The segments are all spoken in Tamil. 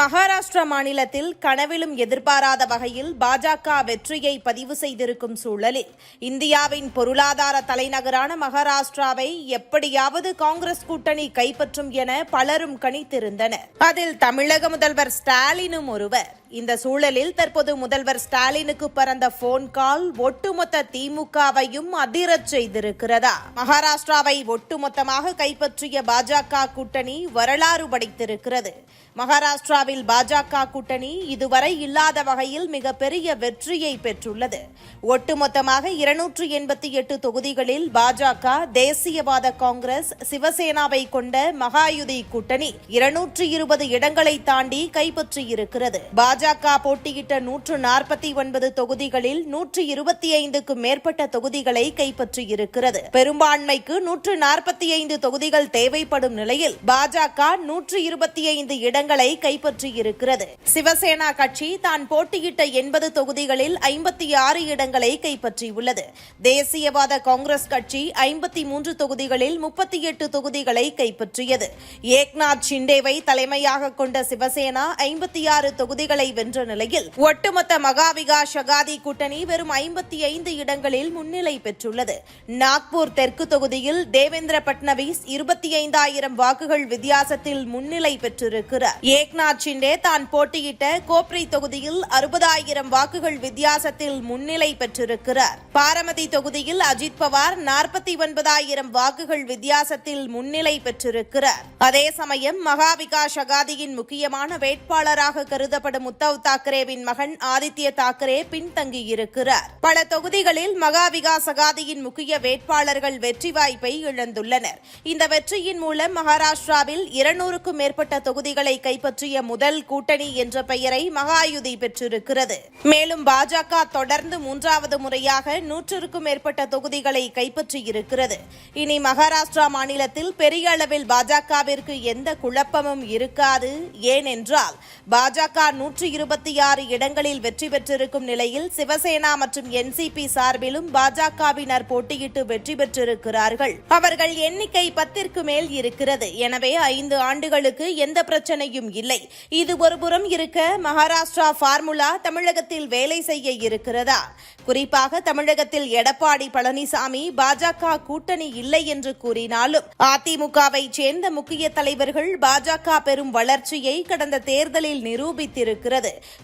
மகாராஷ்டிரா மாநிலத்தில் கனவிலும் எதிர்பாராத வகையில் பாஜக வெற்றியை பதிவு செய்திருக்கும் சூழலில் இந்தியாவின் பொருளாதார தலைநகரான மகாராஷ்டிராவை எப்படியாவது காங்கிரஸ் கூட்டணி கைப்பற்றும் என பலரும் கணித்திருந்தனர். அதில் தமிழக முதல்வர் ஸ்டாலினும் ஒருவர். இந்த சூழலில் தற்போது முதல்வர் ஸ்டாலினுக்கு பறந்த போன் கால் ஒட்டுமொத்த திமுகவையும் அதிரச் செய்திருக்கிறதா? மகாராஷ்டிராவை ஒட்டுமொத்தமாக கைப்பற்றிய பாஜக கூட்டணி வரலாறு படைத்திருக்கிறது. மகாராஷ்டிராவில் பாஜக கூட்டணி இதுவரை இல்லாத வகையில் மிகப்பெரிய வெற்றியை பெற்றுள்ளது. ஒட்டுமொத்தமாக இருநூற்று எண்பத்தி எட்டு தொகுதிகளில் பாஜக தேசியவாத காங்கிரஸ் சிவசேனாவை கொண்ட மகாயுதி கூட்டணி இருநூற்று இருபது இடங்களை தாண்டி கைப்பற்றியிருக்கிறது. பாஜக பாஜக போட்டியிட்ட நூற்று நாற்பத்தி ஒன்பது தொகுதிகளில் நூற்று இருபத்தி ஐந்துக்கும் மேற்பட்ட தொகுதிகளை கைப்பற்றியிருக்கிறது. பெரும்பான்மைக்கு நூற்று நாற்பத்தி ஐந்து தொகுதிகள் தேவைப்படும் நிலையில் பாஜக நூற்று இருபத்தி ஐந்து இடங்களை கைப்பற்றியிருக்கிறது. சிவசேனா கட்சி தான் போட்டியிட்ட எண்பது தொகுதிகளில் ஐம்பத்தி ஆறு இடங்களை கைப்பற்றியுள்ளது. தேசியவாத காங்கிரஸ் கட்சி ஐம்பத்தி மூன்று தொகுதிகளில் முப்பத்தி எட்டு தொகுதிகளை கைப்பற்றியது. ஏக்நாத் ஷிண்டேவை தலைமையாக கொண்ட சிவசேனா ஐம்பத்தி ஆறு தொகுதிகளை வென்ற நிலையில் ஒட்டுமொத்த மகாவிகா ஷகாதி கூட்டணி வெறும் ஐம்பத்தி ஐந்து இடங்களில் முன்னிலை பெற்றுள்ளது. நாக்பூர் தெற்கு தொகுதியில் தேவேந்திர பட்னவிஸ் இருபத்தி ஐந்தாயிரம் வாக்குகள் வித்தியாசத்தில் முன்னிலை பெற்றிருக்கிறார். ஏக்நாத் ஷிண்டே தான் போட்டியிட்ட கோப்ரி தொகுதியில் அறுபதாயிரம் வாக்குகள் வித்தியாசத்தில் முன்னிலை பெற்றிருக்கிறார். பாரமதி தொகுதியில் அஜித் பவார் நாற்பத்தி ஒன்பதாயிரம் வாக்குகள் வித்தியாசத்தில் முன்னிலை பெற்றிருக்கிறார். அதே சமயம் மகாவிகா ஷகாதியின் முக்கியமான வேட்பாளராக கருதப்படும் உத்தவ் தாக்கரேவின் மகன் ஆதித்ய தாக்கரே பின்தங்கியிருக்கிறார். பல தொகுதிகளில் மகா விகாஸ் அகாதியின் முக்கிய வேட்பாளர்கள் வெற்றி வாய்ப்பை இழந்துள்ளனர். இந்த வெற்றியின் மூலம் மகாராஷ்டிராவில் இருநூறுக்கும் மேற்பட்ட தொகுதிகளை கைப்பற்றிய முதல் கூட்டணி என்ற பெயரை மகாயுதி பெற்றிருக்கிறது. மேலும் பாஜக தொடர்ந்து மூன்றாவது முறையாக நூற்றுக்கும் மேற்பட்ட தொகுதிகளை கைப்பற்றியிருக்கிறது. இனி மகாராஷ்டிரா மாநிலத்தில் பெரிய அளவில் பாஜகவிற்கு எந்த குழப்பமும் இருக்காது. ஏனென்றால் பாஜக நூற்றி இருபத்தி ஆறு இடங்களில் வெற்றி பெற்றிருக்கும் நிலையில் சிவசேனா மற்றும் என்சிபி சார்பிலும் பாஜகவினர் போட்டியிட்டு வெற்றி பெற்றிருக்கிறார்கள். அவர்கள் எண்ணிக்கை பத்திற்கு மேல் இருக்கிறது. எனவே ஐந்து ஆண்டுகளுக்கு எந்த பிரச்சனையும் இல்லை. இது ஒருபுறம் இருக்க மகாராஷ்டிரா ஃபார்முலா தமிழகத்தில் வேலை செய்ய இருக்கிறதா? குறிப்பாக தமிழகத்தில் எடப்பாடி பழனிசாமி பாஜக கூட்டணி இல்லை என்று கூறினாலும் அதிமுகவை சேர்ந்த முக்கிய தலைவர்கள் பாஜக பெறும் வளர்ச்சியை கடந்த தேர்தலில் நிரூபித்திருக்கிறது.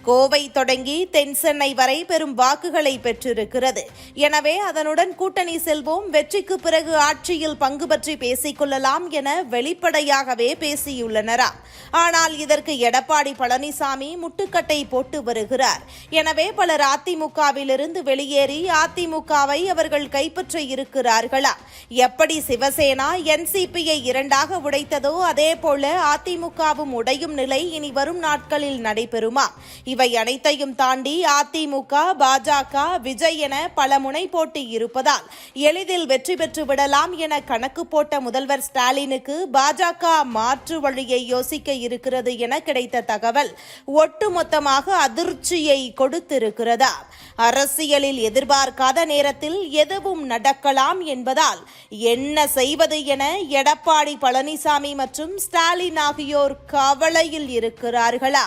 கோவை தொடங்கி தென் சென்னை வரை பெரும் வாக்குகளை பெற்றிருக்கிறது. எனவே அதனுடன் கூட்டணி செல்வோம். வெற்றிக்கு பிறகு ஆட்சியில் பங்கு பற்றி பேசிக் கொள்ளலாம் என வெளிப்படையாகவே பேசியுள்ளனரா. ஆனால் இதற்கு எடப்பாடி பழனிசாமி முட்டுக்கட்டை போட்டு வருகிறார். எனவே பலர் அதிமுகவிலிருந்து வெளியேறி அதிமுகவை அவர்கள் கைப்பற்ற இருக்கிறார்களா? எப்படி சிவசேனா என்சிபியை இரண்டாக உடைத்ததோ அதே போல அதிமுகவும் உடையும் நிலை இனி வரும் நாட்களில் நடைபெறுமா? இவை அனைத்தையும் தாண்டி அதிமுக பாஜக விஜய் என பல முனை போட்டி இருப்பதால் எளிதில் வெற்றி பெற்று விடலாம் என கணக்கு போட்ட முதல்வர் ஸ்டாலினுக்கு பாஜக மாற்று வழியை யோசிக்க இருக்கிறது என கிடைத்த தகவல் ஒட்டுமொத்தமாக அதிர்ச்சியை கொடுத்திருக்கிறதா? அரசியலில் எதிர்பார்க்காத நேரத்தில் எதுவும் நடக்கலாம் என்பதால் என்ன செய்வது என எடப்பாடி பழனிசாமி மற்றும் ஸ்டாலின் ஆகியோர் கவலையில் இருக்கிறார்களா?